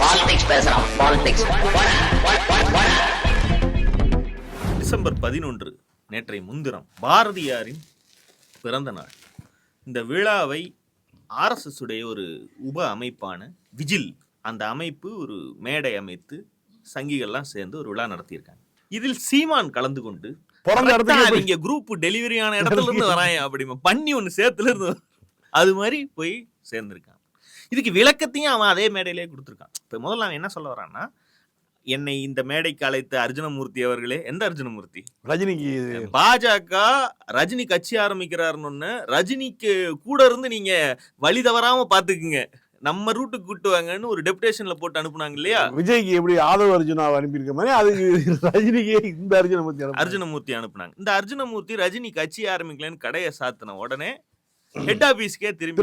Politics பேசுறான் politics December பதினொன்று நேற்றைய முன்தினம் பாரதியாரின் பிறந்த நாள். இந்த விழாவை ஆர்எஸ்எஸ் உடைய ஒரு உப அமைப்பான விஜில் அந்த அமைப்பு ஒரு மேடை அமைத்து சங்கிகள்லாம் சேர்ந்து ஒரு விழா நடத்தியிருக்காங்க. இதில் சீமான் கலந்து கொண்டு பிறந்த இடத்துக்கு "கரெக்டா போய்- நீங்க குரூப் டெலிவரி ஆன இடத்துல இருந்து வராங்க அப்படி பண்ணி ஒன்று சேர்த்துல இருந்து அது மாதிரி போய் சேர்ந்திருக்கான் இதுக்கு விளக்கத்தையும் அவன் அதே மேடையிலே கொடுத்துருக்கான். இப்போ முதல்ல அவன் என்ன சொல்ல வரான்னா என்னை இந்த மேடைக்கு அழைத்த அர்ஜுனமூர்த்தி அவர்களே எந்த அர்ஜுனமூர்த்தி? ரஜினிக்கு பாஜக ரஜினி கட்சி ஆரம்பிக்கிறாருன்னு ரஜினிக்கு கூட இருந்து நீங்க வழி தவறாம பாத்துக்குங்க. நம்ம ரூட்டுக்கு கூட்டு வாங்கன்னு ஒரு டெபுடேஷன்ல போட்டு அனுப்புனாங்க இல்லையா? விஜய்க்கு எப்படி ஆதவ அர்ஜுனாவை அனுப்பியிருக்க மாதிரி அதுக்கு ரஜினிக்கு இந்த அர்ஜுனை பத்தி அனுப்பி அர்ஜுனமூர்த்தி அனுப்புனாங்க. இந்த அர்ஜுனமூர்த்தி ரஜினி கட்சி ஆரம்பிக்கலன்னு கடையை சாத்தின உடனே ஹெட் ஆபீஸ்க்கே திரும்பி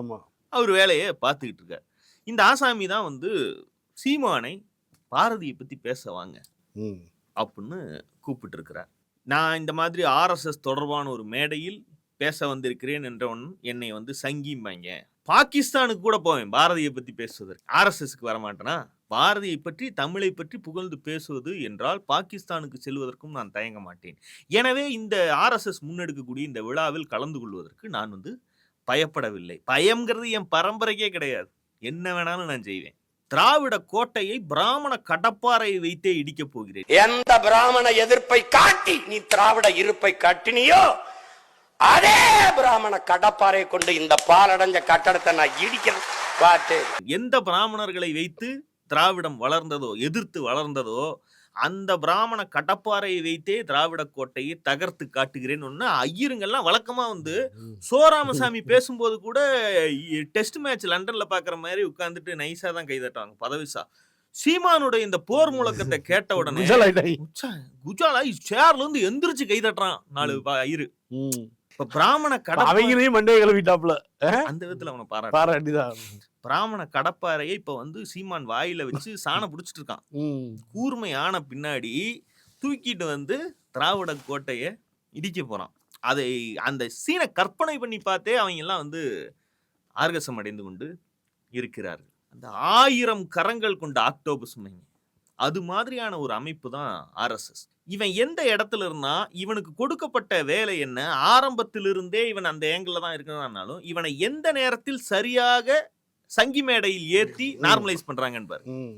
ஆமா. அவர் வேலையை பார்த்துக்கிட்டு இருக்கார். இந்த ஆசாமி தான் வந்து சீமானை பாரதியை பத்தி பேச வாங்க அப்படின்னு கூப்பிட்டு இருக்கிறார். நான் இந்த மாதிரி ஆர்எஸ்எஸ் தொடர்பான ஒரு மேடையில் பேச வந்திருக்கிறேன் என்றவன் என்னை வந்து சங்கிம்பாங்க. பாகிஸ்தானுக்கு கூட போவேன் பாரதியை பத்தி பேசுவதற்கு. ஆர்எஸ்எஸ்க்கு வரமாட்டேனா? பாரதியை பற்றி தமிழை பற்றி புகழ்ந்து பேசுவது என்றால் பாகிஸ்தானுக்கு செல்வதற்கும் நான் தயங்க மாட்டேன். எனவே இந்த ஆர்எஸ்எஸ் முன்னெடுக்கக்கூடிய இந்த விழாவில் கலந்து கொள்வதற்கு நான் வந்து பயப்படவில்லை. பயம்ங்கிறது என் பரம்பரைக்கே கிடையாது. என்ன வேணாலும் நான் செய்வேன். திராவிட கோட்டையை பிராமண கடப்பாறையை வைத்தே இடிக்கப் போகிறேன். எந்த பிராமண எதிர்ப்பை காட்டி நீ திராவிட இருப்பை காட்டினியோ அதே பிராமண கடப்பாறை கொண்டு இந்த பாலடைஞ்ச கட்டடத்தை நான் இடிக்கிறேன். பாட்டு எந்த பிராமணர்களை வைத்து திராவிடம் வளர்ந்ததோ எதிர்த்து வளர்ந்ததோ அந்த பிராமண கடப்பாறையை வைத்தே திராவிட கோட்டையை தகர்த்து காட்டுகிறேன் ஒன்று ஐயருங்கெல்லாம் வழக்கமா வந்து சோராமசாமி பேசும்போது கூட டெஸ்ட் மேட்ச் லண்டன்ல பாக்குற மாதிரி உட்கார்ந்துட்டு நைஸா தான் கை தட்டுவாங்க பதவிசா சீமானுடைய இந்த போர் முழக்கத்தை கேட்ட உடனே குஜல் சேர்ல இருந்து எந்திரிச்சு கை தட்டுறான் நாலு ஐயரு. இப்ப பிராமண கடப்பாறை அவங்களையும் மண்டையை கிளப்பிட்டாப்ல அந்த விதத்துல அவனை பாராட்டு பாராட்டிதான். பிராமண கடப்பாறையை இப்ப வந்து சீமான் வாயில வச்சு சாணம் புடிச்சிட்டு இருக்கான் ம். கூர்மை ஆன பின்னாடி தூக்கிட்டு வந்து திராவிட கோட்டையை இடிக்க போறான். அதை அந்த சீனை கற்பனை பண்ணி பார்த்தே அவங்க எல்லாம் வந்து ஆர்கசம் அடைந்து கொண்டு இருக்கிறார்கள். அந்த ஆயிரம் கரங்கள் கொண்ட ஆக்டோபஸ் மையம் அது மாதிரியான ஒரு அமைப்பு தான் ஆர்எஸ்எஸ். இவன் எந்த இடத்துல இருந்தா இவனுக்கு கொடுக்கப்பட்ட வேலை என்ன? ஆரம்பத்திலிருந்தே இவன் அந்த ஏங்கிள் தான் இருக்கிறான்னாலும் இவனை எந்த நேரத்தில் சரியாக சங்கி மேடையில் ஏற்றி நார்மலைஸ் பண்றாங்கன்னு பாரு ம்.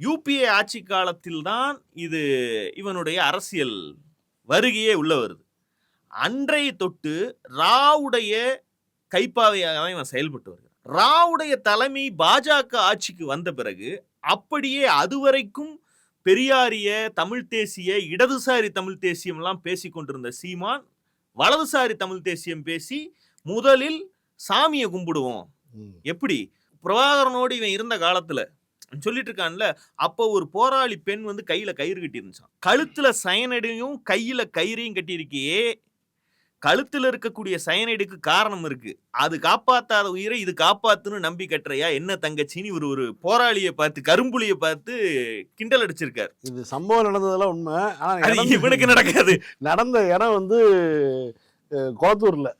யூபிஏ ஆட்சி காலத்தில் தான் இது இவனுடைய அரசியல் வருகையே உள்ள வருது. அன்றைய தொட்டு ராவுடைய கைப்பாவையாக தான் இவன் செயல்பட்டு வருகிறான். ராவுடைய தலைமை பாஜக ஆட்சிக்கு வந்த பிறகு அப்படியே அதுவரைக்கும் பெரியாரிய தமிழ் தேசிய இடதுசாரி தமிழ் தேசியம்லாம் பேசி கொண்டிருந்த சீமான் வலதுசாரி தமிழ் தேசியம் பேசி முதலில் சாமியை கும்பிடுவோம். எப்படி? பிரபாகரனோடு இவன் இருந்த காலத்துல சொல்லிட்டு இருக்கான்ல அப்போ ஒரு போராளி பெண் வந்து கையில கயிறு கட்டி இருந்துச்சான் கழுத்துல சயனடையும் கையில கயிறையும் கட்டியிருக்கியே. கழுத்துல இருக்கக்கூடிய சயனைடுக்கு காரணம் இருக்கு. அது காப்பாத்தாத உயிரை இது காப்பாத்துன்னு நம்பி கட்டுறையா? என்ன தங்கச்சின்னு இவர் ஒரு போராளியை பார்த்து கரும்புலிய பார்த்து கிண்டல் அடிச்சிருக்காரு. இது சம்பவம் நடந்ததெல்லாம் உண்மை. ஆனா இவனுக்கு நடக்காது. நடந்த இடம் வந்து குளத்தூர்ல.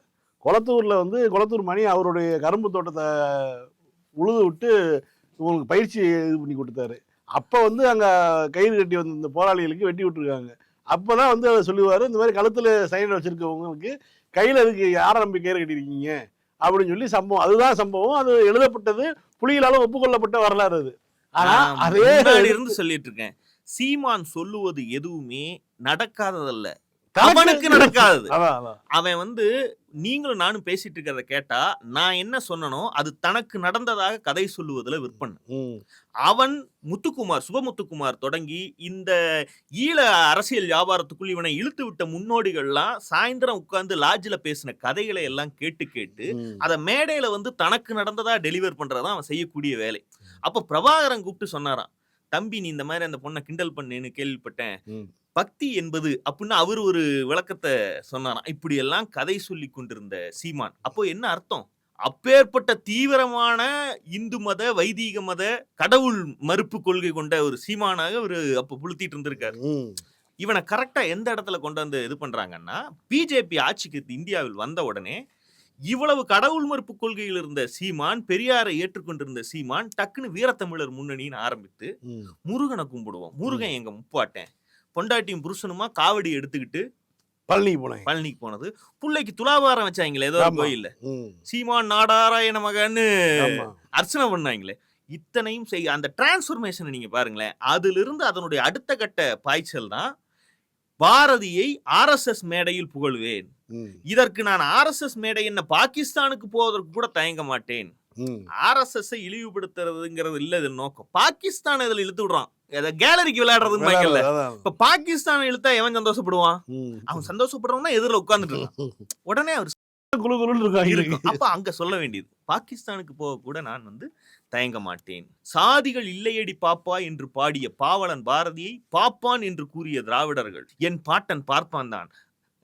குளத்தூர்ல வந்து குளத்தூர் மணி அவருடைய கரும்பு தோட்டத்தை உழுது விட்டு இவங்களுக்கு பயிற்சி இது பண்ணி கொடுத்தாரு. அப்ப வந்து அங்க கயிறு கட்டி வந்த இந்த போராளிகளுக்கு வெட்டி விட்டுருக்காங்க. அப்பதான் வந்து அவர் சொல்லுவாரு இந்த மாதிரி கழுத்துல சைன் வச்சிருக்கவங்களுக்கு கையில இருக்கு யாரை நம்பி கயிறு கட்டியிருக்கீங்க? அப்படின்னு சொல்லி சம்பவம். அதுதான் சம்பவம். அது எழுதப்பட்டது. புலிகளால ஒப்புக்கொள்ளப்பட்ட வரலாறு அது. ஆனா நான் அதே இருந்து சொல்லிட்டு இருக்கேன். சீமான் சொல்லுவது எதுவுமே நடக்காததல்ல. அவனுக்கு நடக்காதது. அவன் வந்து நீங்களும் நானும் பேசிட்டு இருக்கிறத கேட்டா நான் என்ன சொன்னனோ அது தனக்கு நடந்ததாக கதை சொல்லுவதுல விற்பன். அவன் முத்துக்குமார் சுபமுத்துக்குமார் தொடங்கி இந்த ஈழ அரசியல் வியாபாரத்துக்குள் இவனை இழுத்து விட்ட முன்னோடிகள்லாம் சாயந்தரம் உட்கார்ந்து லாட்ஜில் பேசின கதைகளை எல்லாம் கேட்டு கேட்டு. அதை மேடையில வந்து தனக்கு நடந்ததா டெலிவர் பண்றதா அவன் செய்யக்கூடிய வேலை அப்ப பிரபாகரன் கூப்பிட்டு சொன்னாராம் தம்பி நீ இந்த மாதிரி அந்த பொண்ணை கிண்டல் பண்ணேன்னு கேள்விப்பட்டேன். பக்தி என்பது அப்படின்னு அவர் ஒரு விளக்கத்தை சொன்னாராம் இப்படி எல்லாம் கதை சொல்லி கொண்டிருந்த சீமான் அப்போ என்ன அர்த்தம் அப்பேற்பட்ட தீவிரமான இந்து மத வைதீக மத கடவுள் மறுப்பு கொள்கை கொண்ட ஒரு சீமானாக ஒரு அப்ப புளுத்திட்டு இருந்திருக்காரு. இவனை கரெக்டா எந்த இடத்துல கொண்டு வந்து இது பண்றாங்கன்னா பிஜேபி ஆட்சிக்கு இந்தியாவில் வந்த உடனே இவ்வளவு கடவுள் மறுப்பு கொள்கையில் இருந்த சீமான் பெரியாரை ஏற்றுக்கொண்டிருந்த சீமான் டக்குன்னு வீரத்தமிழர் முன்னணின்னு ஆரம்பித்து. முருகனை கும்பிடுவோம் முருகன் எங்க முப்பாட்டேன் பொண்டாட்டியும் புருஷனுமா காவடி எடுத்துக்கிட்டு பழனிக்கு போனேன் பழனிக்கு போனது புள்ளைக்கு துலாபாரம் வச்சாங்களே ஏதோ. கோயில்ல. சீமான் நாடாராயண மகன்னு. அர்ச்சனை பண்ணாங்களே இத்தனையும் செய் அந்த டிரான்ஸ்ஃபர்மேஷனை நீங்க பாருங்களேன் அதிலிருந்து அதனுடைய அடுத்த கட்ட பாய்ச்சல் தான் பாரதியை ஆர்எஸ்எஸ் மேடையில் புகழ்வேன். இதற்கு நான் ஆர்எஸ்எஸ் மேடை என்ன பாகிஸ்தானுக்கு போவதற்கு கூட தயங்க மாட்டேன். ஆர்எஸ்எஸ் இழிவுபடுத்துறதுங்கிறது இல்ல இது நோக்கம். பாகிஸ்தான் இதுல இழுத்து விடுறான். கேலரிக்கு விளையாடுறதுன்னு. இப்ப பாகிஸ்தான் இழுத்தா எவன் சந்தோஷப்படுவான். அவன் சந்தோஷப்படுறவன் தான் எதிரில் உட்கார்ந்துட்டு இருக்கான். உடனே அவர் அப்ப அங்க சொல்ல வேண்டியது. பாகிஸ்தானுக்கு போக கூட நான் வந்து தயங்க மாட்டேன். சாதிகள் இல்லையடி பாப்பா என்று பாடிய பாவலன் பாரதியை பாப்பான் என்று கூறிய திராவிடர்கள். என் பாட்டன் பார்ப்பான் தான்.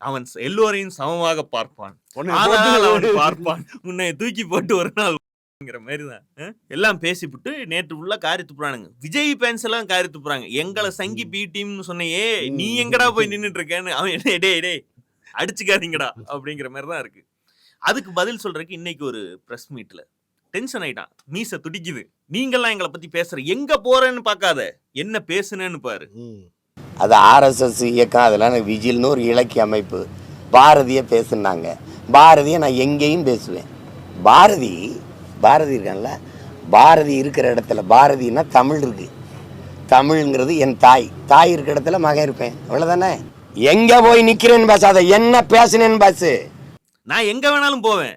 அவன் எல்லோரையும் சமமாக பார்ப்பான். அவன் பார்ப்பான். உன்னை தூக்கி போட்டு ஒரு நாள் மாதிரி தான்? எல்லாம் பேசிவிட்டு நேற்று உள்ள காரி துப்புறானுங்க. விஜய் பேன்ஸ் எல்லாம் காரி துப்புறாங்க. எங்களை சங்கி பி டீம்னு சொன்னையே நீ எங்கடா போய் நின்னுட்டு இருக்கேன்னு அவன் டேய் டேய் டேய் அடிச்சுக்காதீங்கடா அப்படிங்கிற மாதிரி தான் இருக்கு. அதுக்கு பதில் சொல்றதுக்கு இன்னைக்கு ஒரு பிரஸ் மீட்ல டென்ஷன் ஆயிட்டான். மீச துடிக்குது. நீங்கெல்லாம் எங்களை பத்தி பேசுற எங்க போறேன்னு பார்க்காத. என்ன பேசுனேன்னு பாரு. அது ஆர்எஸ்எஸ் இயக்கம் அதெல்லாம் எனக்கு விஜில்னு ஒரு இலக்கிய அமைப்பு. பாரதியை பேசுனாங்க. பாரதியை நான் எங்கேயும் பேசுவேன். பாரதி பாரதி இருக்கான்ல? பாரதி இருக்கிற இடத்துல பாரதின்னா தமிழ் இருக்கு. தமிழ்ங்கிறது என் தாய். தாய் இருக்கிற இடத்துல மகன் இருப்பேன். அவ்வளோதானே எங்கே போய் நிற்கிறேன்னு பேசாத என்ன பேசுனேன்னு பேசு? நான் எங்க வேணாலும் போவேன்.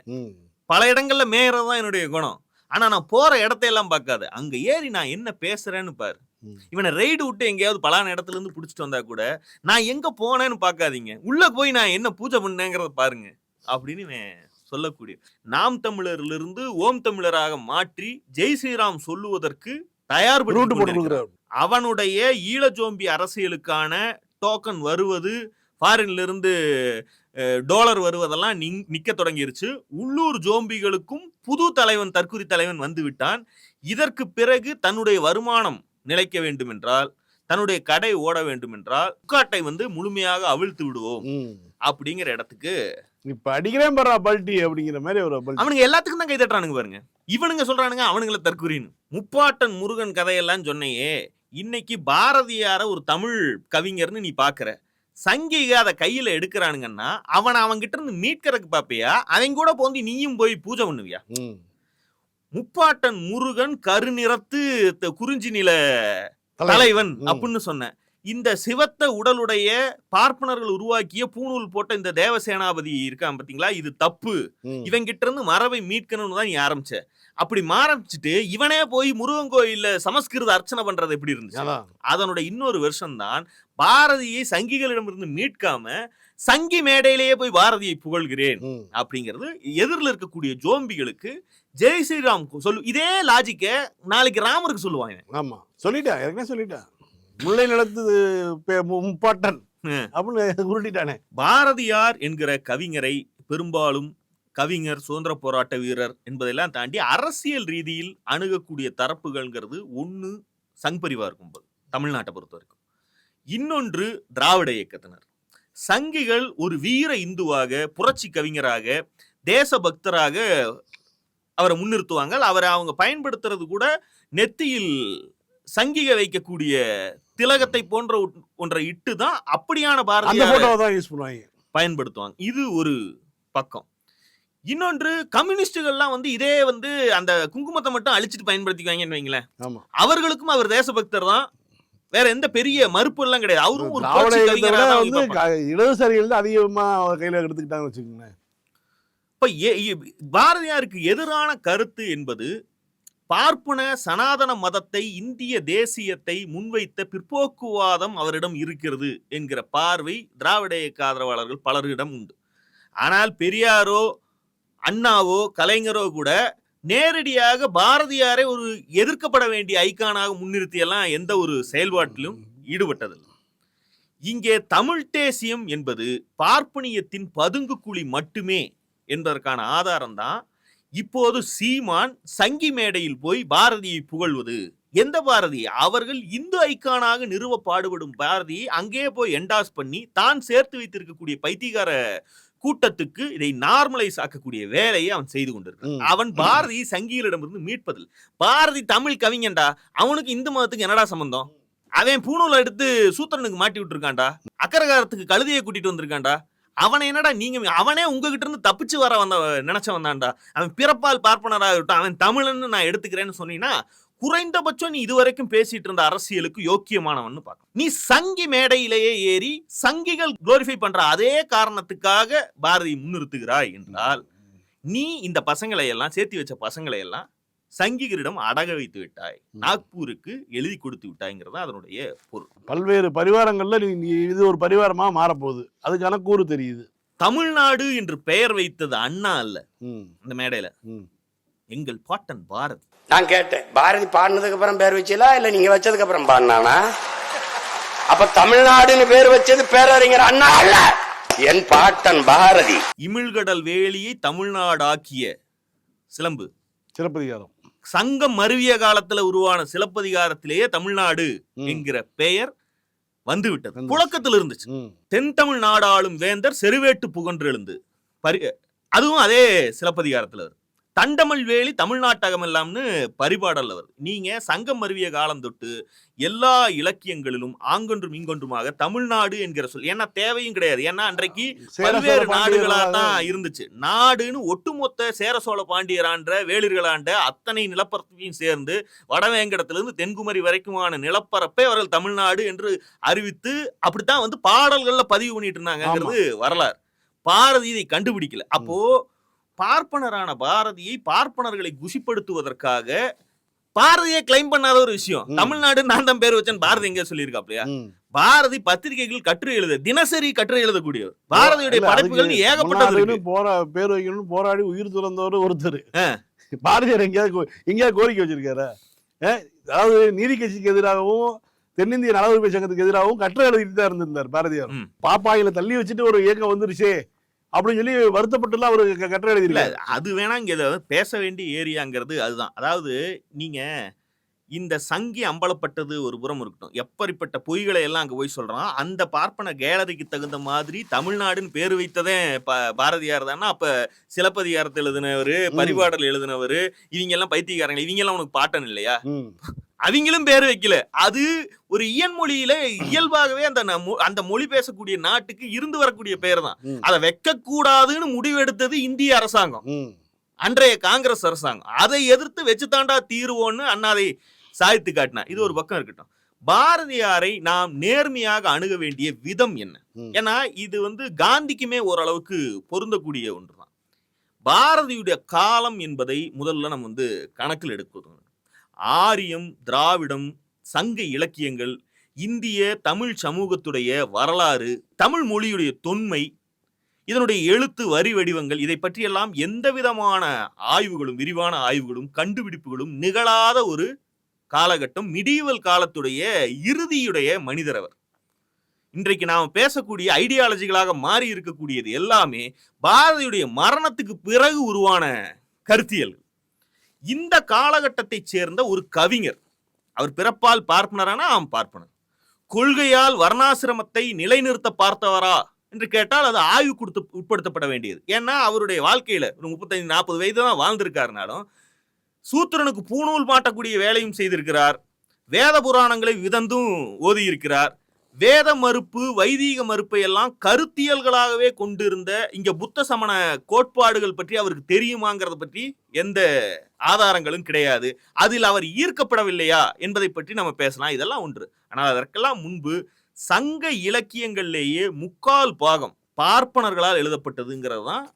பல இடங்கள்ல மேயறது தான் என்னுடைய குணம். ஆனா நான் போற இடத்தையெல்லாம் பார்க்காத. அங்க ஏறி நான் என்ன பேசுறேன்னு பாரு. இவனை ரைடு விட்டு எங்கேயாவது பலான இடத்துல இருந்து புடிச்சிட்டு வந்தா கூட நான் எங்க போனேன்னு பார்க்காதீங்க உள்ள போய் நான் என்ன பூஜை பண்ணேங்கிறத பாருங்க. அப்படின்னு சொல்லக்கூடிய நாம் தமிழரிலிருந்து இருந்து ஓம் தமிழராக மாற்றி ஜெய் ஸ்ரீராம் சொல்லுவதற்கு. கொடுக்குறாரு. அவனுடைய ஈழஜோம்பி அரசியலுக்கான டோக்கன் வருவது ஃபாரின்ல இருந்து டாலர் வருவதெல்லாம் நிக்க தொடங்கிருச்சு. உள்ளூர் ஜோம்பிகளுக்கும் புது தலைவன் தற்குறி தலைவன் வந்து விட்டான். இதற்கு பிறகு தன்னுடைய வருமானம் நிலைக்க வேண்டும் என்றால் தன்னுடைய கடை ஓட வேண்டும் என்றால் உட்காட்டை வந்து முழுமையாக அவிழ்த்து விடுவோம். அப்படிங்கிற இடத்துக்கு இப்ப அடிக்கிறேன் பாரு பல்ட்டி அப்படிங்கிற மாதிரி ஒரு அவனுங்க எல்லாத்துக்கும் தான் கை தட்டுறானுங்க பாருங்க. இவனுங்க சொல்றானுங்க அவனுங்கள தற்குறின்னு முப்பாட்டன் முருகன் கதையெல்லாம் சொன்னையே இன்னைக்கு பாரதியார ஒரு தமிழ் கவிஞர்னு நீ பாக்குற. சங்கிக அதை கையில எடுக்கிறானுங்கன்னா அவனை அவன்கிட்ட இருந்து மீட்கறதுக்கு பாப்பியா? அவன் கூட போந்தி நீயும் போய் பூஜை பண்ணுவியா. முப்பாட்டன் முருகன் கருநிறத்து குறிஞ்சி நில தலைவன். அப்படின்னு சொன்னேன் இந்த சிவத்த உடலுடைய பார்ப்பனர்கள் உருவாக்கிய பூணூல் போட்ட இந்த தேவசேனாபதி இருக்கான் பாத்தீங்களா இது தப்பு ம். இவன் கிட்ட இருந்து மரபை மீட்கணும்னு தான் நீ ஆரம்பிச்ச அப்படி ஆரம்பிச்சுட்டு இவனே போய் முருகன் கோயில்ல சமஸ்கிருத அர்ச்சனை பண்றது எப்படி இருந்துச்சு அதான். அதனோட இன்னொரு வெர்ஷன் தான் பாரதியை சங்கிகளிடமிருந்து மீட்காம சங்கி மேடையிலேயே போய் பாரதியை புகழ்கிறேன். அப்படிங்கிறது எதிரில் இருக்கக்கூடிய ஜோம்பிகளுக்கு ஜெய் ஸ்ரீராம் சொல்லு இதே லாஜிக்க நாளைக்கு ராமருக்கு சொல்லுவாங்க ஆமா சொல்லிட்டேன் ஏற்கனவே சொல்லிட்டேன் முல்லை முப்பாட்டன் ம். அப்படின்னு உருட்டிட்டானே. பாரதியார் என்கிற கவிஞரை பெரும்பாலும் கவிஞர் சுதந்திர போராட்ட வீரர் என்பதெல்லாம் தாண்டி அரசியல் ரீதியில் அணுகக்கூடிய தரப்புகள்ங்கிறது ஒன்று சங் பரிவார் கும்பல் தமிழ்நாட்டை பொறுத்த வரைக்கும். இன்னொன்று திராவிட இயக்கத்தினர். சங்கிகள் ஒரு வீர இந்துவாக புரட்சி கவிஞராக தேசபக்தராக அவரை முன்னிறுத்துவாங்க. அவரை அவங்க பயன்படுத்துறது கூட நெத்தியில் சங்கிக வைக்கக்கூடிய திலகத்தை போன்ற ஒன்- ஒன்றை இட்டு தான் அப்படியான பாரதியார் யூஸ் பண்ணுவாங்க. பயன்படுத்துவாங்க. இது ஒரு பக்கம். இன்னொன்று கம்யூனிஸ்டுகள்லாம் வந்து இதே வந்து அந்த குங்குமத்தை மட்டும் அழிச்சிட்டு பயன்படுத்திக்குவாங்கன்னு வைங்களேன். அவர்களுக்கும் அவர் தேசபக்தர் தான். வேற எந்த பெரிய மறுப்பு எல்லாம் கிடையாது. அவரும் ஒரு இடதுசாரிகள் அதிகமா அவர் கையில எடுத்துக்கிட்டாங்கன்னு வச்சுக்கோங்களேன். இப்ப ஏ- பாரதியாருக்கு எதிரான கருத்து என்பது பார்ப்பன சனாதன மதத்தை இந்திய தேசியத்தை முன்வைத்த பிற்போக்குவாதம் அவரிடம் இருக்கிறது என்கிற பார்வை திராவிட இயக்க ஆதரவாளர்கள் பலரிடம் உண்டு. ஆனால் பெரியாரோ அண்ணாவோ கலைஞரோ கூட நேரடியாக பாரதியாரை ஒரு எதிர்க்கப்பட வேண்டிய ஐக்கானாக முன்னிறுத்தியெல்லாம் எந்த ஒரு செயல்பாட்டிலும் ஈடுபட்டதில்லை. இங்கே தமிழ் தேசியம் என்பது பார்ப்பனியத்தின் பதுங்கு குழி மட்டுமே என்பதற்கான ஆதாரம் தான் இப்போது சீமான் சங்கி மேடையில் போய் பாரதியை புகழ்வது. எந்த பாரதி? அவர்கள் இந்து ஐக்கானாக நிறுவ பாடுபடும் பாரதியை அங்கேயே போய் என்டாஸ் பண்ணி தான் சேர்த்து வைத்திருக்கக்கூடிய பைத்தியகார கூட்டத்துக்கு இதை நார்மலைஸ் ஆக்கக்கூடிய வேலையை அவன் செய்து கொண்டிருக்கான். அவன் பாரதி சங்கிகளிடமிருந்து மீட்பதில். பாரதி தமிழ் கவிஞன்டா. அவனுக்கு இந்து மதத்துக்கு என்னடா சம்பந்தம்? அவன் பூணூலை எடுத்து சூத்திரனுக்கு மாட்டி விட்டுருக்கான்டா. அக்கரகாரத்துக்கு கழுதையை கூட்டிட்டு வந்திருக்கான்டா. அவனை என்னடா நீங்க அவனே உங்ககிட்ட இருந்து தப்பிச்சு வர வந்த நினைச்ச வந்தான்டா. அவன் பிறப்பால் பார்ப்பனராக இருக்கட்டும் அவன் தமிழன்னு நான் எடுத்துக்கிறேன்னு சொன்னீங்கன்னா குறைந்தபட்சம் நீ இதுவரைக்கும் பேசிட்டு இருந்த அரசியலுக்கு யோக்கியமானவன் பார்க்க நீ சங்கி மேடையிலேயே ஏறி சங்கிகள் குளோரிஃபை பண்ற அதே காரணத்துக்காக பாரதி முன்னிறுத்துகிறாய் என்றால் நீ இந்த பசங்களை எல்லாம் சேர்த்து வச்ச பசங்களை எல்லாம் சங்கிகரிடம் அடக வைத்து விட்டாய். நாக்பூருக்கு எழுதி கொடுத்து விட்டாய்ங்கிறது அதனுடைய பொருள். பல்வேறு பரிவாரங்கள்ல இது ஒரு பரிவாரமா மாறப்போகுது. அதுக்கான கூறு தெரியுது. தமிழ்நாடு என்று பெயர் வைத்தது அண்ணா அல்ல. இந்த மேடையில. எங்கள் பாட்டன் பாரதி. நான் கேட்டேன். பாரதி பாடினதுக்கு அப்புறம் பேர் வச்சீங்களா இல்ல நீங்க வச்சதுக்கு அப்புறம் பாடினானா? அப்ப தமிழ்நாடுன்னு பேர் வச்சது பேரறிஞர் அண்ணா அல்ல. என் பாட்டன் பாரதி. இமிழ்கடல் வேலியை தமிழ்நாடாக்கிய சிலம்பு. சிலப்பதிகாரம். சங்கம் மருவிய காலத்துல உருவான சிலப்பதிகாரத்திலேயே தமிழ்நாடு. என்கிற பெயர் வந்து விட்டது வந்துச்சு. புழக்கத்தில் இருந்துச்சு. தென் தமிழ் நாடாளும் வேந்தர் செருவேட்டு புகன்று எழுந்து பரி அதுவும் அதே சிலப்பதிகாரத்துல வருது தண்டமிழ் வேலி தமிழ்நாட்டகமெல்லாம்னு பரிபாடல்ல வருது நீங்க சங்கம் மருவிய காலம் தொட்டு எல்லா இலக்கியங்களிலும் ஆங்கொன்றும் இங்கொன்றுமாக தமிழ்நாடு என்கிற சொல் ஏன்னா தேவையும் கிடையாது. ஏன்னா அன்றைக்கு பல்வேறு நாடுகளா தான் இருந்துச்சு. நாடுன்னு ஒட்டுமொத்த சேர சோழ பாண்டியரான்ற வேளிர்களாண்ட அத்தனை நிலப்பரப்பையும் சேர்ந்து வடவேங்கடத்திலிருந்து தென்குமரி வரைக்குமான நிலப்பரப்பை அவர்கள் தமிழ்நாடு என்று அறிவித்து அப்படித்தான் வந்து பாடல்கள்ல பதிவு பண்ணிட்டு இருந்தாங்கிறது வரலாறு. பாரதி இதை கண்டுபிடிக்கல. அப்போ பார்ப்பனரான பாரதியை பார்ப்பனர்களை குஷிப்படுத்துவதற்காக பாரதியை கிளைம் பண்ணாத ஒரு விஷயம். தமிழ்நாடு நான் தான் பேர் வச்சேன் பாரதி எங்க சொல்லியிருக்காப்லையா. பாரதி பத்திரிகைகள் கட்டுரை எழுத தினசரி கட்டுரை எழுதக்கூடியவர் பாரதியுடைய படைப்புகள் ஏகப்பட்டது போரா பேர் வைக்கணும்னு போராடி உயிர் துறந்தவர் ஒருத்தர். பாரதியார் எங்கேயாவது எங்கேயாவது கோரிக்கை வச்சிருக்காரா அதாவது நீதி கட்சிக்கு எதிராகவும் தென்னிந்திய நல உரிமை சங்கத்துக்கு எதிராகவும் கட்டுரை எழுதிட்டு தான் இருந்திருந்தார் பாரதியார். பாப்பாயில தள்ளி வச்சுட்டு ஒரு இயக்கம் வந்துருச்சே அப்படின்னு சொல்லி வருத்தப்பட்டுலாம் அவர் கட்டுரை இல்ல எழுதிருக்காரு அது வேணா இங்க பேச வேண்டிய ஏரியாங்கிறது அதுதான். அதாவது நீங்க இந்த சங்கி அம்பலப்பட்டது ஒரு புறம் இருக்கட்டும். எப்படிப்பட்ட பொய்களை எல்லாம் அங்க போய் சொல்றான் அந்த பார்ப்பன கேலரிக்கு தகுந்த மாதிரி தமிழ்நாடுன்னு பேர் வைத்ததே ப- பாரதியார் தானே? அப்ப சிலப்பதிகாரத்தை எழுதினவரு. பரிபாடல் எழுதினவரு இவங்க எல்லாம் பைத்தியக்காரங்க. இவங்க எல்லாம் உனக்கு பாட்டன் இல்லையா. அவங்களும் பேர் வைக்கல. அது ஒரு இயன்மொழியில இயல்பாகவே அந்த அந்த மொழி பேசக்கூடிய நாட்டுக்கு இருந்து வரக்கூடிய பெயர் தான். அதை வைக்க கூடாதுன்னு முடிவெடுத்தது இந்திய அரசாங்கம். அன்றைய காங்கிரஸ் அரசாங்கம். அதை எதிர்த்து வச்சு தாண்டா தீருவோன்னு அண்ணாதை சாய்த்து காட்டினா. இது ஒரு பக்கம் இருக்கட்டும். பாரதியாரை நாம் நேர்மையாக அணுக வேண்டிய விதம் என்ன. ஏன்னா இது வந்து காந்திக்குமே ஓரளவுக்கு பொருந்தக்கூடிய ஒன்றுதான். பாரதியுடைய காலம் என்பதை முதல்ல நம்ம வந்து கணக்கில் எடுக்கணும். ஆரியம் திராவிடம் சங்க இலக்கியங்கள் இந்திய தமிழ் சமூகத்துடைய வரலாறு தமிழ் மொழியுடைய தொன்மை இதனுடைய எழுத்து வரி வடிவங்கள் இதை பற்றியெல்லாம் எந்த விதமான ஆய்வுகளும் விரிவான ஆய்வுகளும் கண்டுபிடிப்புகளும் நிகழாத ஒரு காலகட்டம் மிடிவல் காலத்துடைய இறுதியுடைய மனிதர் அவர் இன்றைக்கு நாம் பேசக்கூடிய ஐடியாலஜிகளாக மாறி இருக்கக்கூடியது எல்லாமே பாரதியுடைய மரணத்துக்கு பிறகு உருவான கருத்தியல் இந்த காலகட்டத்தை சேர்ந்த ஒரு கவிஞர். அவர் பிறப்பால் பார்ப்பனரானா ஆம் பார்ப்பனர். கொள்கையால் வர்ணாசிரமத்தை நிலைநிறுத்த பார்த்தவரா என்று கேட்டால் அது ஆய்வு கொடுத்து உட்படுத்தப்பட வேண்டியது. ஏன்னா அவருடைய வாழ்க்கையில் ஒரு முப்பத்தைந்து நாற்பது வயது தான் வாழ்ந்திருக்காருனாலும் சூத்திரனுக்கு பூணூல் மாட்டக்கூடிய வேலையும் செய்திருக்கிறார். வேத புராணங்களை விதந்தும் ஓதியிருக்கிறார். வேத மறுப்பு வைதீக மறுப்பை எல்லாம் கருத்தியல்களாகவே கொண்டிருந்த இங்க புத்த சமண கோட்பாடுகள் பற்றி அவருக்கு தெரியுமாங்கிறத பற்றி எந்த ஆதாரங்களும் கிடையாது. அதில் அவர் ஈர்க்கப்படவில்லையா என்பதை பற்றி நம்ம பேசலாம். இதெல்லாம் ஒன்று. ஆனால் அதற்கெல்லாம் முன்பு சங்க இலக்கியங்களிலேயே முக்கால் பாகம் பார்ப்பனர்களால் எழுதப்பட்டதுங்கிறது தான்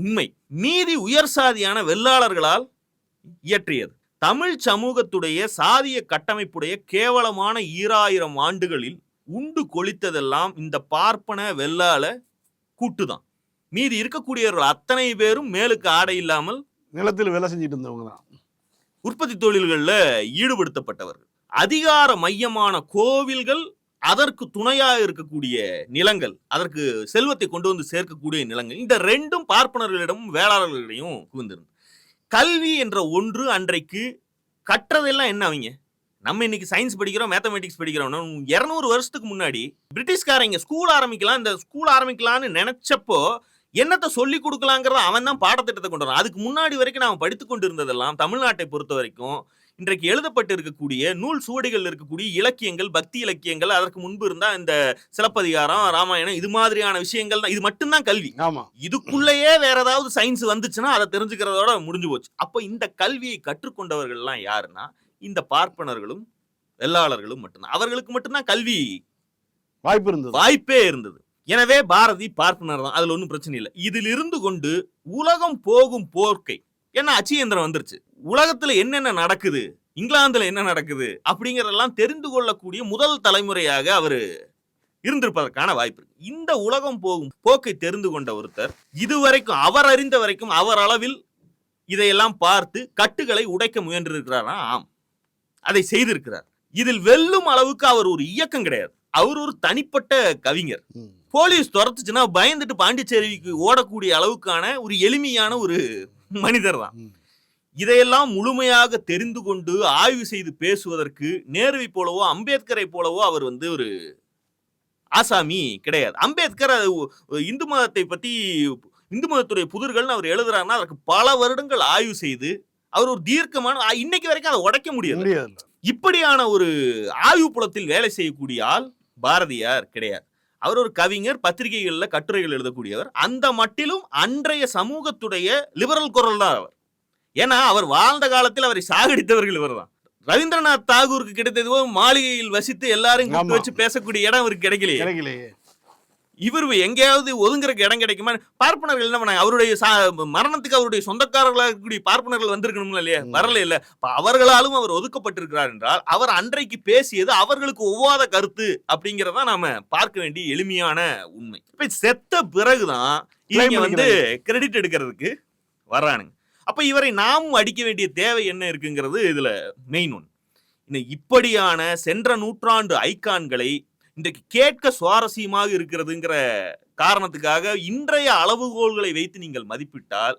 உண்மை. மீதி உயர் சாதியான வெள்ளாளர்களால் இயற்றியது. தமிழ் சமூகத்துடைய சாதிய கட்டமைப்புடைய கேவலமான ஈராயிரம் ஆண்டுகளில் உண்டு கொளித்ததெல்லாம் இந்த பார்ப்பன வெள்ளாள கூட்டுதான். மீதி இருக்கக்கூடியவர்கள் அத்தனை பேரும் மேலுக்கு ஆடை இல்லாமல் நிலத்தில் வேலை செஞ்சுட்டு இருந்தவங்க தான். உற்பத்தி தொழில்களில் ஈடுபடுத்தப்பட்டவர்கள். அதிகார மையமான கோவில்கள் அதற்கு துணையாக இருக்கக்கூடிய நிலங்கள் அதற்கு செல்வத்தை கொண்டு வந்து சேர்க்கக்கூடிய நிலங்கள் இந்த ரெண்டும் பார்ப்பனர்களிடமும் வேளாளர்களிடையும் குவிந்திருந்தது. கல்வி என்ற ஒன்று அன்றைக்கு கற்றதெல்லாம் என்ன அவங்க? நம்ம இன்னைக்கு சயின்ஸ் படிக்கிறோம் மேத்தமெட்டிக்ஸ் படிக்கிறோம் இரநூறு வருஷத்துக்கு முன்னாடி பிரிட்டிஷ்காரங்க ஸ்கூல் ஆரம்பிக்கலாம் இந்த ஸ்கூல் ஆரம்பிக்கலாம்னு நினைச்சப்போ என்னத்தை சொல்லி கொடுக்கலாங்கிறத அவன் தான் பாடத்திட்டத்தை கொண்டு வரான். அதுக்கு முன்னாடி வரைக்கும் நாம் படித்து கொண்டு இருந்ததெல்லாம் தமிழ்நாட்டை பொறுத்த வரைக்கும் இன்றைக்கு எழுதப்பட்டு இருக்கக்கூடிய நூல் சுவடிகள் இருக்கக்கூடிய இலக்கியங்கள் பக்தி இலக்கியங்கள் அதற்கு முன்பு இருந்தா இந்த சிலப்பதிகாரம் ராமாயணம் இது மாதிரியான விஷயங்கள் தான். இது மட்டும்தான் கல்வி. ஆமா. இதுக்குள்ளேயே வேற ஏதாவது சயின்ஸ் வந்துச்சுன்னா அதை தெரிஞ்சுக்கிறதோட முடிஞ்சு போச்சு. அப்போ இந்த கல்வியை கற்றுக்கொண்டவர்கள்லாம் யாருன்னா இந்த பார்ப்பனர்களும் வெள்ளாளர்களும் மட்டும்தான். அவர்களுக்கு மட்டும்தான் கல்வி வாய்ப்பு இருந்தது. வாய்ப்பே இருந்தது. எனவே பாரதி பார்ப்பனர் தான். அதுல ஒன்றும் பிரச்சனை இல்லை. இதில் இருந்து கொண்டு உலகம் போகும் போர்க்கை. ஏன்னா அச்சியந்திரம் வந்துருச்சு. உலகத்துல என்னென்ன நடக்குது? இங்கிலாந்துல என்ன நடக்குது? அப்படிங்கறதெல்லாம் தெரிந்து கொள்ளக்கூடிய முதல் தலைமுறையாக அவரு இருந்திருப்பதற்கான வாய்ப்பு இருக்கு. இந்த உலகம் போகும் போக்கை தெரிந்து கொண்ட ஒருத்தர் இதுவரைக்கும் அவர் அறிந்த வரைக்கும் அவர் அளவில் இதையெல்லாம் பார்த்து கட்டுகளை உடைக்க முயன்றிருக்கிறாரா ஆம் அதை செய்திருக்கிறார். இதில் வெல்லும் அளவுக்கு அவர் ஒரு இயக்கம் கிடையாது. அவர் ஒரு தனிப்பட்ட கவிஞர். போலீஸ் துரத்துச்சுன்னா பயந்துட்டு பாண்டிச்சேரிக்கு ஓடக்கூடிய அளவுக்கான ஒரு எளிமையான ஒரு மனிதர் தான். இதையெல்லாம் முழுமையாக தெரிந்து கொண்டு ஆய்வு செய்து பேசுவதற்கு நேருவை போலவோ அம்பேத்கரை போலவோ அவர் வந்து ஒரு ஆசாமி கிடையாது. அம்பேத்கர் அது இந்து மதத்தை பத்தி இந்து மதத்துடைய புதிர்கள்னு அவர் எழுதுறாருன்னா அதற்கு பல வருடங்கள் ஆய்வு செய்து அவர் ஒரு தீர்க்கமான இன்னைக்கு வரைக்கும் அதை உடைக்க முடியாது இப்படியான ஒரு ஆய்வு புலத்தில் வேலை செய்யக்கூடிய ஆள் பாரதியார் கிடையாது. அவர் ஒரு கவிஞர் பத்திரிகைகள்ல கட்டுரைகள் எழுதக்கூடியவர். அந்த மட்டிலும் அன்றைய சமூகத்துடைய லிபரல் குரல் தான் அவர். ஏன்னா அவர் வாழ்ந்த காலத்தில் அவரை சாகடித்தவர்கள் இவர்தான் ரவீந்திரநாத் தாகூருக்கு கிடைத்தது போல மாளிகையில் வசித்து ஆமா. வச்சு பேசக்கூடிய இடம் அவருக்கு கிடைக்கலையே. இவர் எங்கேயாவது ஒதுங்குறக்கு இடம் கிடைக்குமா? பார்ப்பனர்கள் என்ன பண்ணாங்க? அவருடைய மரணத்துக்கு அவருடைய சொந்தக்காரர்களாக இருக்கக்கூடிய பார்ப்பனர்கள் வந்திருக்கணும்ல இல்லையா. வரல இல்ல. அவர்களாலும் அவர் ஒதுக்கப்பட்டிருக்கிறார் என்றால் அவர் அன்றைக்கு பேசியது அவர்களுக்கு ஒவ்வாத கருத்து அப்படிங்கறத நாம பார்க்க வேண்டிய எளிமையான உண்மை. இப்ப செத்த பிறகுதான் இவங்க வந்து கிரெடிட் எடுக்கிறதுக்கு வர்றானுங்க. அப்ப இவரை நாமும் அடிக்க வேண்டிய தேவை என்ன இருக்குங்கிறது இதுல மெயின் ஒன் இப்படியான சென்ற நூற்றாண்டு ஐகான்களை இன்றைக்கு கேட்க சுவாரஸ்யமாக இருக்கிறதுங்கிற காரணத்துக்காக இன்றைய அளவுகோல்களை வைத்து நீங்கள் மதிப்பிட்டால்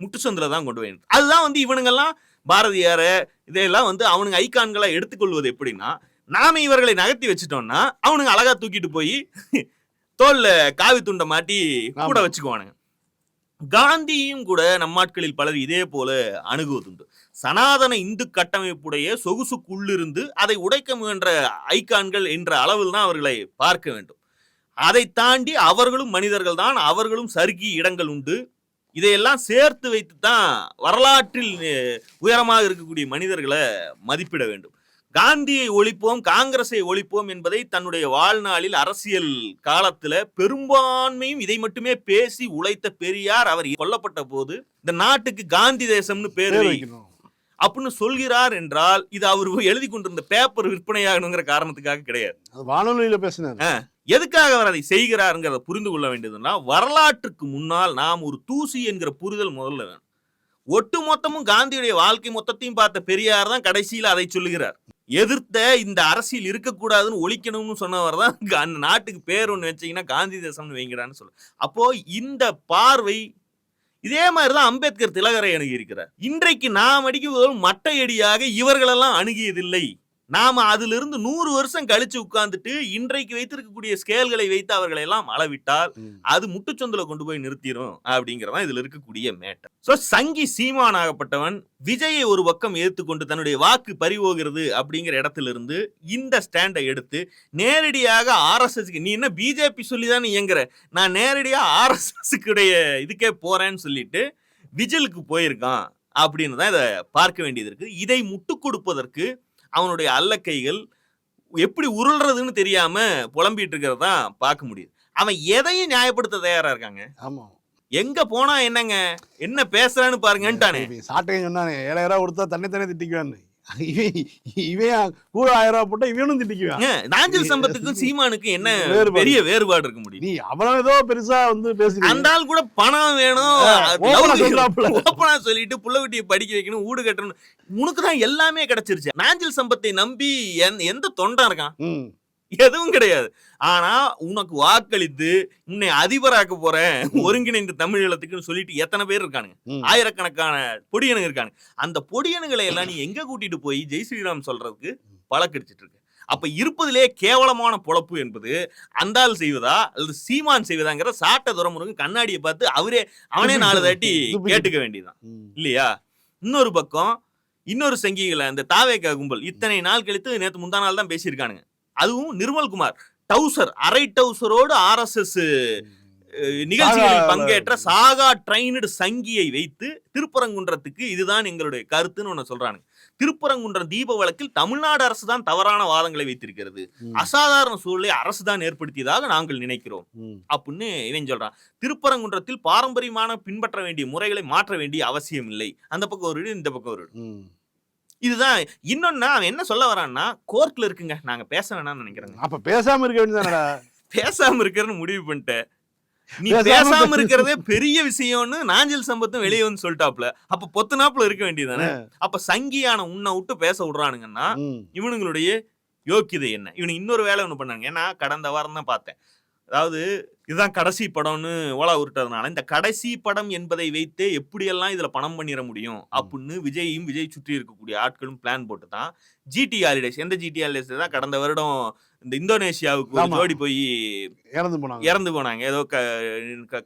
முட்டுச்சந்தில தான் கொண்டு போய் அதுதான் வந்து இவனுங்கெல்லாம் பாரதியார இதையெல்லாம் வந்து அவனுங்க ஐகான்களை எடுத்துக்கொள்வது எப்படின்னா நாம இவர்களை நகர்த்தி வச்சுட்டோம்னா அவனுங்க அழகா தூக்கிட்டு போய் தோல்ல காவி துண்டை மாட்டி கூட. வச்சுக்குவானுங்க. காந்தியும் கூட நம்மாட்களில் பலர் இதே போல அணுகுவதுண்டு. சனாதன இந்து கட்டமைப்புடைய சொகுசுக்குள்ளிருந்து அதை உடைக்க முயன்ற ஐகான்கள் என்ற அளவில் தான் அவர்களை பார்க்க வேண்டும். அதை தாண்டி அவர்களும் மனிதர்கள் தான் அவர்களும் சறுக்கி இடங்கள் உண்டு. இதையெல்லாம் சேர்த்து வைத்து தான் வரலாற்றில் உயரமாக இருக்கக்கூடிய மனிதர்களை மதிப்பிட வேண்டும். காந்தியை ஒழிப்போம் காங்கிரஸை ஒழிப்போம் என்பதை தன்னுடைய வாழ்நாளில் அரசியல் காலத்துல பெரும்பான்மையும் இதை மட்டுமே பேசி உழைத்த பெரியார் அவர் கொல்லப்பட்ட போது இந்த நாட்டுக்கு காந்தி தேசம்னு பேர் வைக்கணும். அப்படின்னு சொல்கிறார் என்றால் இது அவர் எழுதி கொண்டிருந்த பேப்பர் விற்பனையாகணுங்கிற காரணத்துக்காக கிடையாது. வானொலியில பேசினார். எதுக்காக அவர் அதை செய்கிறாருங்கிறத புரிந்து கொள்ள வேண்டியதுன்னா வரலாற்றுக்கு முன்னால் நாம் ஒரு தூசி என்கிற புரிதல் முதல்ல வேணும். ஒட்டு மொத்தமும் காந்தியுடைய வாழ்க்கை மொத்தத்தையும் பார்த்த பெரியார் தான் கடைசியில் அதை சொல்லுகிறார். எதிர்த்த இந்த அரசியல் இருக்கக்கூடாதுன்னு ஒழிக்கணும்னு சொன்னவர் தான் அந்த நாட்டுக்கு பேர் ஒன்று வச்சீங்கன்னா காந்தி தேசம்னு வைங்கடான்னு சொல்ல அப்போ இந்த பார்வை இதே மாதிரி தான் அம்பேத்கர் திலகரை அணுகி இருக்கிறார் இன்றைக்கு நாம் அடிக்கும் மட்டை அடியாக இவர்களெல்லாம் அணுகியதில்லை. நாம அதிலிருந்து நூறு வருஷம் கழிச்சு உட்கார்ந்துட்டு இன்றைக்கு வைத்திருக்கக்கூடிய ஸ்கேல்களை வைத்து அவர்களை எல்லாம் அளவிட்டால். அது முட்டுச்சொந்துல கொண்டு போய் நிறுத்திடும் அப்படிங்கறதான் இதுல இருக்கக்கூடிய மேட்டர் சோ சங்கி சீமானாகப்பட்டவன் விஜயை ஒரு பக்கம் ஏத்துக்கொண்டு தன்னுடைய வாக்கு பறிவோகிறது அப்படிங்கிற இடத்துல இருந்து இந்த ஸ்டாண்டை எடுத்து நேரடியாக ஆர்எஸ்எஸ்க்கு நீ என்ன பிஜேபி சொல்லி தான் இயங்குற? நான் நேரடியா ஆர்எஸ்எஸ்க்குடைய இதுக்கே போறேன்னு சொல்லிட்டு விஜிலுக்கு போயிருக்கான். அப்படின்னு தான் இதை பார்க்க வேண்டியது இருக்கு. இதை முட்டு கொடுப்பதற்கு அவனுடைய அல்லக்கைகள் எப்படி உருள்றதுன்னு தெரியாம புலம்பிட்டு இருக்கிறதா பார்க்க முடியுது. அவன் எதையும் நியாயப்படுத்த தயாரா இருக்காங்க? ஆமா. எங்க போனா என்னங்க? என்ன பேசுறான்னு பாருங்கன்ட்டானே. சாட்டையும் சொன்னானே ஏழாயிரம் ரூபா கொடுத்தா தன்னை தானே திட்டிக்குவான்னு. இவன் இவன் கூட ஆயிரம் ரூபா போட்டா இவனும் திட்டிக்குவான். நாஞ்சில் சம்பத்துக்கும் சீமானுக்கும் என்ன. பெரிய வேறுபாடு இருக்க முடியும்? நீ ஏதோ பெருசா வந்து பேசுறீங்க அந்த ஆள் கூட பணம் வேணும். ஓப்பனா சொல்லிட்டு புள்ளவட்டியை படிக்க வைக்கணும் ஊடு கட்டணும். உனக்கு தான் எல்லாமே கிடைச்சிருச்சு. நாஞ்சில் சம்பத்தை நம்பி எந்த- எந்த தொண்டன் இருக்கான். எதுவும் கிடையாது. ஆனா உனக்கு வாக்களித்து உன்னை அதிபராக்க போறேன் ஒருங்கிணைந்த தமிழீழத்துக்குன்னு சொல்லிட்டு எத்தனை பேர் இருக்கானுங்க. ஆயிரக்கணக்கான பொடியனுங்க இருக்கானுங்க. அந்த பொடியனுங்களை எல்லாம் நீ எங்க கூட்டிட்டு போய் ஜெய் ஸ்ரீராம் சொல்றதுக்கு பழக்கடிச்சிட்டு இருக்கு அப்ப இருப்பதிலே கேவலமான பொழப்பு என்பது அந்தாள் செய்வதா அல்லது சீமான் செய்வதாங்கிற சாட்ட துறமுருங்க கண்ணாடியை பார்த்து அவரே அவனே நாலு தாட்டி கேட்டுக்க வேண்டியதுதான். இல்லையா? இன்னொரு பக்கம் இன்னொரு சங்கிகளை அந்த தாவேக்கா கும்பல் இத்தனை நாள் கழித்து நேத்து முந்தா நாள் தான் பேசியிருக்கானுங்க. அதுவும் நிர்மல்குமார். டவுசர் அரை டவுசரோடு ஆர்எஸ்எஸ் நிகழ்ச்சிகளில் சாகா- பங்கேற்ற சாகா ட்ரைனடு சங்கியை வைத்து திருப்பரங்குன்றத்துக்கு இதுதான் எங்களுடைய கருத்துன்னு ஒண்ணு சொல்றானுங்க. திருப்பரங்குன்றம் தீப வழக்கில் தமிழ்நாடு அரசு தான் தவறான வாதங்களை வைத்திருக்கிறது. அசாதாரண சூழலை அரசு தான் ஏற்படுத்தியதாக நாங்கள் நினைக்கிறோம். அப்படின்னு இவன் சொல்றான். திருப்பரங்குன்றத்தில் பாரம்பரியமான பின்பற்ற வேண்டிய முறைகளை மாற்ற வேண்டிய அவசியம் இல்லை அந்த பக்கம் ஒரு இந்த பக்கம் ஒரு. இதுதான் இன்னொன்னு அவன் என்ன சொல்ல வரான்னா கோர்ட்ல இருக்குங்க. நாங்க பேச வேணாம்னு நினைக்கிறேங்க. அப்ப பேசாம இருக்க வேண்டியதானடா பேசாம இருக்கிறன்னு முடிவு பண்ணிட்டேன். நீ பேசாம இருக்கிறதே பெரிய விஷயம்னு நாஞ்சல் சம்பத்தும் வெளியே வந்து சொல்லிட்டாப்ல. அப்ப பொத்துனாப்புல இருக்க வேண்டியதானே அப்ப சங்கியான உன்னை விட்டு பேச விடுறானுங்கன்னா. இவனுங்களுடைய யோக்கியதை என்ன? இவனுக்கு இன்னொரு வேலை ஒன்று பண்ணாங்க ஏன்னா கடந்த வாரம் தான் பார்த்தேன். அதாவது இதுதான் கடைசி படம்னு ஓலா உருட்டதுனால இந்த கடைசி படம் என்பதை வைத்தே எப்படியெல்லாம் இதுல பணம் பண்ணிட முடியும் அப்படின்னு விஜயும் விஜய் சுற்றி இருக்கக்கூடிய ஆட்களும் பிளான் போட்டு தான் ஜிடி ஹாலிடேஸ் எந்த ஜிடி ஹாலிடேஸ் தான் கடந்த வருடம் இந்த இந்தோனேஷியாவுக்கு. ஜோடி போய் இறந்து போனாங்க. இறந்து போனாங்க. ஏதோ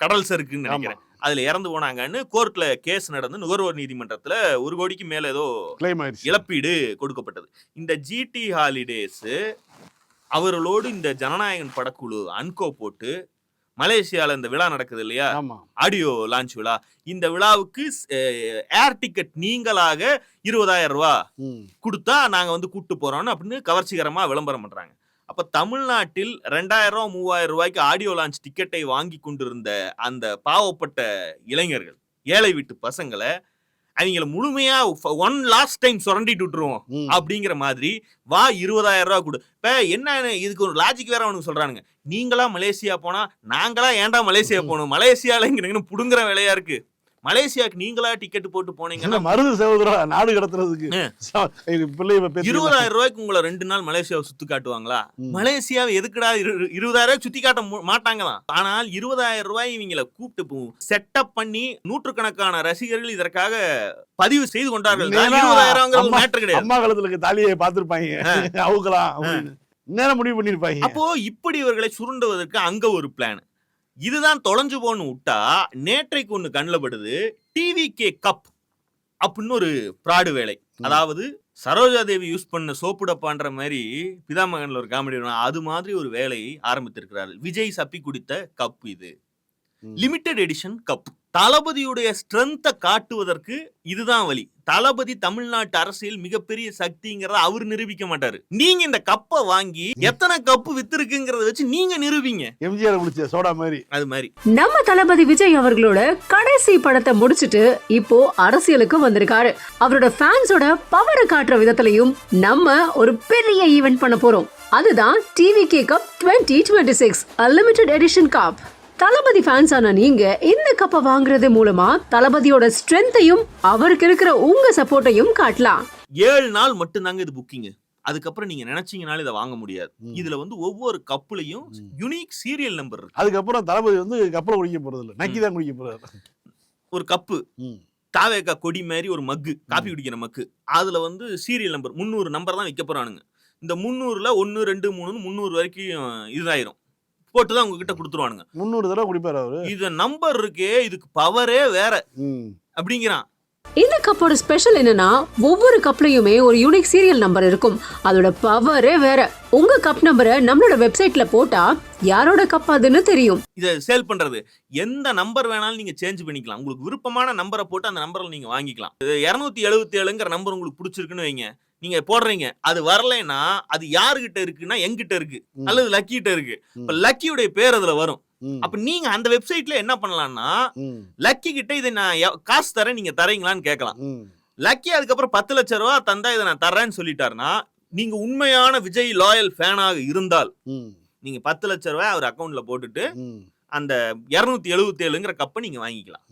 கடல் சறுக்குன்னு நினைக்கிறேன். அதுல இறந்து போனாங்கன்னு கோர்ட்ல கேஸ் நடந்து நுகர்வோர் நீதிமன்றத்துல ஒரு கோடிக்கு மேல ஏதோ இழப்பீடு கொடுக்கப்பட்டது. இந்த ஜிடி ஹாலிடேஸ் அவர்களோடு இந்த ஜனநாயகன் படக்குழு அன்கோ போட்டு மலேசியால இந்த விழா நடக்குது இல்லையா? ஆடியோ லான்ச் விழா. இந்த விழாவுக்கு ஏர் டிக்கெட் நீங்களாக இருபதாயிரம் ரூபாய் ம். கொடுத்தா நாங்க வந்து கூட்டு போறோம்னு அப்படின்னு கவர்ச்சிகரமா விளம்பரம் பண்றாங்க. அப்ப தமிழ்நாட்டில் ரெண்டாயிரம் ரூபாய் மூவாயிரம் ரூபாய்க்கு ஆடியோ லான்ச் டிக்கெட்டை வாங்கி கொண்டிருந்த அந்த பாவப்பட்ட இளைஞர்கள் ஏழை வீட்டு பசங்களை அவங்கள முழுமையா ஒன் லாஸ்ட் டைம் சுரண்டிட்டு விட்டுருவோம். அப்படிங்கிற மாதிரி வா இருபதாயிரம் ரூபாய் கொடு. இப்ப என்ன இதுக்கு ஒரு லாஜிக் வேற அவனுக்கு சொல்றானுங்க. நீங்களா மலேசியா போனா நாங்களா ஏன்டா மலேசியா போகணும்? மலேசியால இங்க புடுங்குற வேலையா இருக்கு. மலேசியாக்கு நீங்களா டிக்கெட் போட்டு போனீங்கன்னா மருது சகோதரா நாடு கடத்துறதுக்கு. இருபதாயிரம் ரூபாய்க்கு உங்களை ரெண்டு நாள் மலேசியாவை சுத்தி காட்டுவாங்களா. மலேசியாவை எதுக்குடா இரு- இருபதாயிரம் ரூபாய் சுத்தி காட்ட மாட்டாங்களாம். ஆனால் இருபதாயிரம் ரூபாய் இவங்களை கூப்பிட்டு செட்டப் பண்ணி நூற்றுக்கணக்கான ரசிகர்கள் இதற்காக பதிவு செய்து கொண்டார்கள். இருபதாயிரம் மேட்டர் கிடையாது அம்மா காலத்துல தாலியை பார்த்திருப்பாங்க. அப்படின்னு. நேரம் முடிவு பண்ணிருப்பாங்க அப்போ இப்படி இவர்களை சுருண்டுவதற்கு அங்க ஒரு பிளான் இதுதான் தொலைஞ்சு போன்னு விட்டா நேற்றைக்கு ஒண்ணு கண்ணில் படுது. டிவி கே கப் அப்படின்னு ஒரு பிராடு வேலை. அதாவது சரோஜா தேவி யூஸ் பண்ண சோப்பு டப்பான்ற மாதிரி பிதாமகன்ல ஒரு காமெடி அது மாதிரி ஒரு வேலையை ஆரம்பித்திருக்கிறார்கள் விஜய் சப்பி குடித்த கப் இது. ம். லிமிடெட் எடிஷன் கப் தளபதியுடைய ஸ்ட்ரென்த்தை காட்டுவதற்கு இதுதான் வழி. தளபதி தமிழ்நாட்டு அரசியல் மிகப்பெரிய சக்திங்கிறத அவர் நிரூபிக்க மாட்டாரு. நீங்க இந்த கப்பை வாங்கி எத்தனை கப்பு வித்திருக்குங்கிறத வச்சு நீங்க நிரூபிங்க. எம்ஜிஆர் குடிச்ச சோடா மாதிரி. அது மாதிரி. நம்ம தளபதி விஜய் அவர்களோட கடைசி படத்தை முடிச்சிட்டு இப்போ அரசியலுக்கு வந்திருக்காரு. அவரோட ஃபேன்ஸோட பவரை காட்டுற விதத்திலையும் நம்ம ஒரு பெரிய ஈவென்ட் பண்ண போறோம். அதுதான் TV K cup twenty twenty six limited edition cup Thalapathy fans ஆன நீங்க இந்த கப்பை வாங்குறது மூலமா தளபதியோட ஸ்ட்ரென்த்தையும் அவருக்கு இருக்கிற உங்க சப்போர்ட்டையும் காட்டலாம். ஏழு நாள் மட்டும்தாங்க இது புக்கிங் அதுக்கப்புறம் நீங்க நினைச்சீங்கனாலும் இதை வாங்க முடியாது. இதுல வந்து ஒவ்வொரு கப்புலையும். யுனிக் சீரியல் நம்பர் இருக்கு. அதுக்கப்புறம் தளபதி வந்து கப்பல குடிக்க போறது இல்ல நக்கி தான் குடிக்க போறாரு. ஒரு கப்பு ம். தாவேக்கா கொடி மாதிரி ஒரு மக்கு காப்பி குடிக்கிற மக்கு அதுல வந்து சீரியல் நம்பர் முந்நூறு நம்பர் தான் வைக்க போறானுங்க. இந்த முந்நூறுல ஒன்னு ரெண்டு மூணு முந்நூறு வரைக்கும் இதாயிரும். போட்டு தான் உங்ககிட்ட கொடுத்துருவானுங்க. முந்நூறு தடவை குடிப்பாரு அவரு. இது நம்பர் இருக்கே இதுக்கு பவரே வேற. ம். அப்படிங்கிறான். இந்த கப்போட ஸ்பெஷல் என்னன்னா ஒவ்வொரு கப்லயுமே ஒரு யூனிக் சீரியல் நம்பர் இருக்கும். அதோட பவரே வேற. உங்க கப் நம்பரை நம்மளோட வெப்சைட்ல போட்டா யாரோட கப் அதுன்னு தெரியும். இதை சேல் பண்றது. எந்த நம்பர் வேணாலும் நீங்க சேஞ்ச் பண்ணிக்கலாம். உங்களுக்கு விருப்பமான நம்பரை போட்டு அந்த நம்பரில் நீங்க வாங்கிக்கலாம். இரநூத்தி எழுபத்தி ஏழுங்கிற நம்பர் உங்களுக்கு பிடிச்சிருக்குன்னு வைங்க. நீங்க போடுறீங்க அது வரலைன்னா அது யாருகிட்ட இருக்குன்னா எங்கிட்ட இருக்கு. அல்லது லக்கிட்ட இருக்கு. இப்ப லக்கியுடைய பேர் அதுல வரும். அப்ப நீங்க அந்த வெப்சைட்ல என்ன பண்ணலாம்னா. லக்கி கிட்ட இதை நான் காசு தரேன் நீங்க தரீங்களான்னு கேட்கலாம். லக்கி அதுக்கப்புறம் பத்து லட்ச ரூபா தந்தா இதை நான் தர்றேன்னு சொல்லிட்டாருன்னா நீங்க உண்மையான விஜய் லாயல் ஃபேனாக இருந்தால். நீங்க பத்து லட்ச ரூபாய் அவர் அக்கவுண்ட்ல போட்டுட்டு. அந்த இருநூத்தி எழுபத்தி ஏழுங்கிற கப்பை நீங்க வாங்கிக்கலாம்.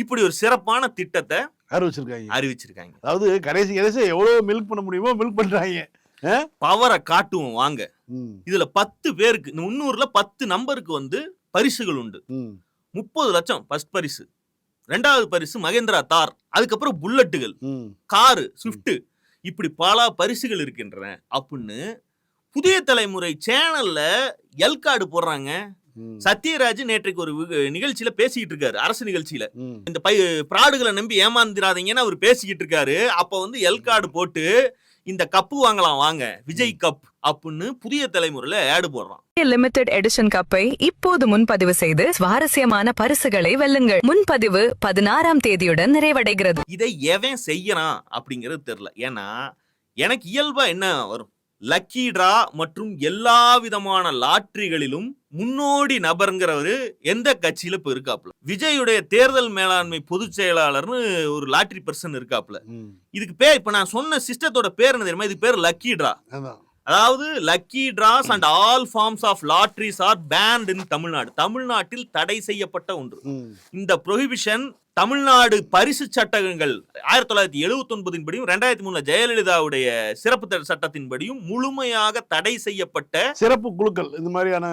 இப்படி ஒரு சிறப்பான திட்டத்தை அறிவிச்சிருக்காங்க. அறிவிச்சிருக்காங்க. அதாவது கடைசி கடைசி எவ்வளவு மில்க் பண்ண முடியுமோ மில்க் பண்றாங்க. பவரை காட்டுவோம் வாங்க. இதுல பத்து பேருக்கு இந்த முன்னூறுல பத்து நம்பருக்கு வந்து பரிசுகள் உண்டு. முப்பது லட்சம் ஃபர்ஸ்ட் பரிசு. ரெண்டாவது பரிசு மகேந்திரா தார். அதுக்கப்புறம் புல்லட்டுகள். காரு ஸ்விஃப்ட் இப்படி பல பரிசுகள் இருக்கின்றன. அப்படின்னு புதிய தலைமுறை சேனல்ல எல் கார்டு போடுறாங்க. சத்யராஜ் நேற்றைக்கு ஒரு நிகழ்ச்சியில பேசிக்கிட்டு இருக்காரு அரசு நிகழ்ச்சியில. இந்த பை பிராடுகளை நம்பி ஏமாந்துடாதீங்கன்னு அவர் பேசிக்கிட்டு இருக்காரு. அப்ப வந்து எல் கார்டு போட்டு இந்த கப்பு வாங்கலாம் வாங்க. விஜய் கப் அப்படின்னு புதிய தலைமுறையில ஆடு போடுறான். லிமிடெட் எடிஷன் கப்பை இப்போது முன்பதிவு செய்து சுவாரஸ்யமான பரிசுகளை வெல்லுங்கள். முன்பதிவு பதினாறாம் தேதியுடன் நிறைவடைகிறது. இதை எவன் செய்யறான் அப்படிங்கிறது தெரியல. ஏன்னா எனக்கு இயல்பா என்ன வரும்? லக்கி டிரா மற்றும் எல்லா விதமான லாட்டரிகளிலும் முன்னோடி நபருங்கிறவரு எந்த கட்சியில இப்ப இருக்காப்ல விஜயுடைய தேர்தல் மேலாண்மை பொதுச் செயலாளர்னு ஒரு லாட்டரி பர்சன் இருக்காப்ல. இதுக்கு பேர் இப்ப நான் சொன்ன சிஸ்டத்தோட பேர் என்ன தெரியுமா? இதுக்கு பேர் லக்கி டிரா. அதாவது lucky draws and all forms of lotteries are banned in Tamil Nadu. தமிழ்நாட்டில் தடை செய்யப்பட்ட ஒன்று. இந்த ப்ரொஹிபிஷன் தமிழ்நாடு பரிசு சட்டங்கள் ஆயிரத்தி தொள்ளாயிரத்தி எழுபத்தி ஒன்பதின் படியும் ரெண்டாயிரத்தி மூணுல ஜெயலலிதாவுடைய சிறப்பு த- சட்டத்தின்படியும் முழுமையாக தடை செய்யப்பட்ட சிறப்பு குழுக்கள் இந்த மாதிரியான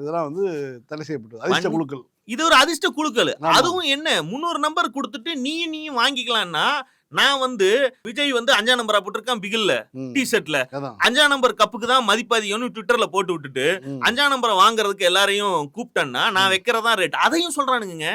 இதெல்லாம் வந்து தடை செய்யப்பட்டது. குழுக்கள். இது ஒரு அதிர்ஷ்ட குழுக்கள். அதுவும் என்ன? முன்னூறு நம்பர் கொடுத்துட்டு நீ நீயும் வாங்கிக்கலாம்னா நான் வந்து விஜய் வந்து அஞ்சாம் நம்பரா போட்டிருக்கான் பிகில்ல. டி ஷர்ட்ல அஞ்சாம் நம்பர் கப்புக்கு தான் மதிப்பாதிகம்னு ட்விட்டர்ல போட்டு விட்டுட்டு. அஞ்சாம் நம்பரை வாங்குறதுக்கு எல்லாரையும் கூப்பிட்டேன்னா நான் வைக்கிறதா ரேட் அதையும் சொல்றானுங்க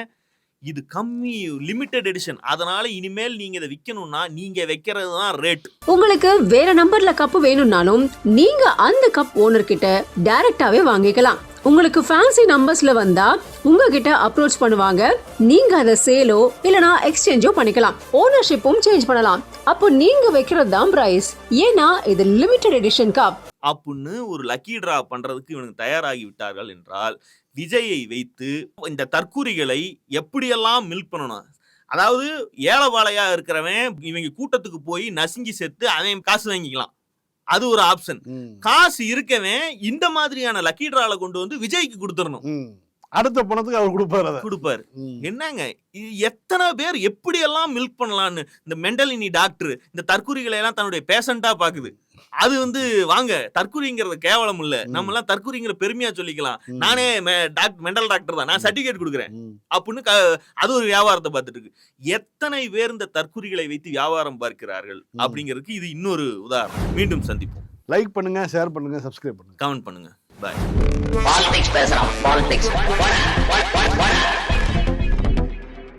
இது கம்மி லிமிடெட் எடிஷன் அதனால இனிமேல் நீங்க இதை விற்கணும்னா நீங்க வைக்கிறது தான் ரேட் உங்களுக்கு வேற நம்பர்ல கப் வேணும்னாலும் நீங்க அந்த கப் ஓனர் கிட்ட டைரக்டாவே வாங்கிக்கலாம். உங்களுக்கு ஃபேன்சி நம்பர்ஸ்ல வந்தா உங்ககிட்ட அப்ரோச் பண்ணுவாங்க. நீங்க அதை சேலோ இல்லனா எக்ஸ்சேஞ்சோ பண்ணிக்கலாம். ஓனர்ஷிப்பும் சேஞ்ச் பண்ணலாம். அப்போ நீங்க வைக்கிறது தான் பிரைஸ் ஏன்னா இது லிமிடெட் எடிஷன் கப் அப்படின்னு ஒரு லக்கி டிரா பண்றதுக்கு இவனுக்கு தயாராகி விட்டார்கள் என்றால் விஜயை வைத்து இந்த தற்கூரிகளை எப்படியெல்லாம் மில்க் பண்ணணும்? அதாவது ஏழபாளையா இருக்கிறவன் இவங்க கூட்டத்துக்கு போய் நசுங்கி செத்து அவன் காசு வாங்கிக்கலாம். அது ஒரு ஆப்ஷன். காசு இருக்கவன் இந்த மாதிரியான லக்கி டிரால கொண்டு வந்து விஜய்க்கு கொடுத்துடணும். அடுத்த பணத்துக்கு அவர் கொடுப்பாரு கொடுப்பாரு. என்னங்க? எத்தனை பேர் எப்படியெல்லாம் மில்க் பண்ணலான்னு இந்த மெண்டலினி டாக்டர் இந்த தற்கூரிகளை எல்லாம் தன்னுடைய பேஷண்டா பாக்குது. அது வந்து வாங்க தற்கூரிங்கிறது கேவலம் இல்ல. நம்ம எல்லாம் தற்கூரிங்கிற பெருமையா சொல்லிக்கலாம். ம். நானே மெண்டல் டாக்டர் தான். நான் சர்டிபிகேட் கொடுக்குறேன். அப்படின்னு க- அது ஒரு வியாபாரத்தை பார்த்துட்டு இருக்கு எத்தனை பேர் இந்த தற்கூரிகளை வைத்து வியாபாரம் பார்க்கிறார்கள். அப்படிங்கிறதுக்கு இது இன்னொரு உதாரணம். மீண்டும் சந்திப்போம். லைக் பண்ணுங்க ஷேர் பண்ணுங்க சப்ஸ்கிரைப் பண்ணுங்க. கமெண்ட் பண்ணுங்க. பாய் பாலிடிக்ஸ் பேசுறான். பாலிடிக்ஸ்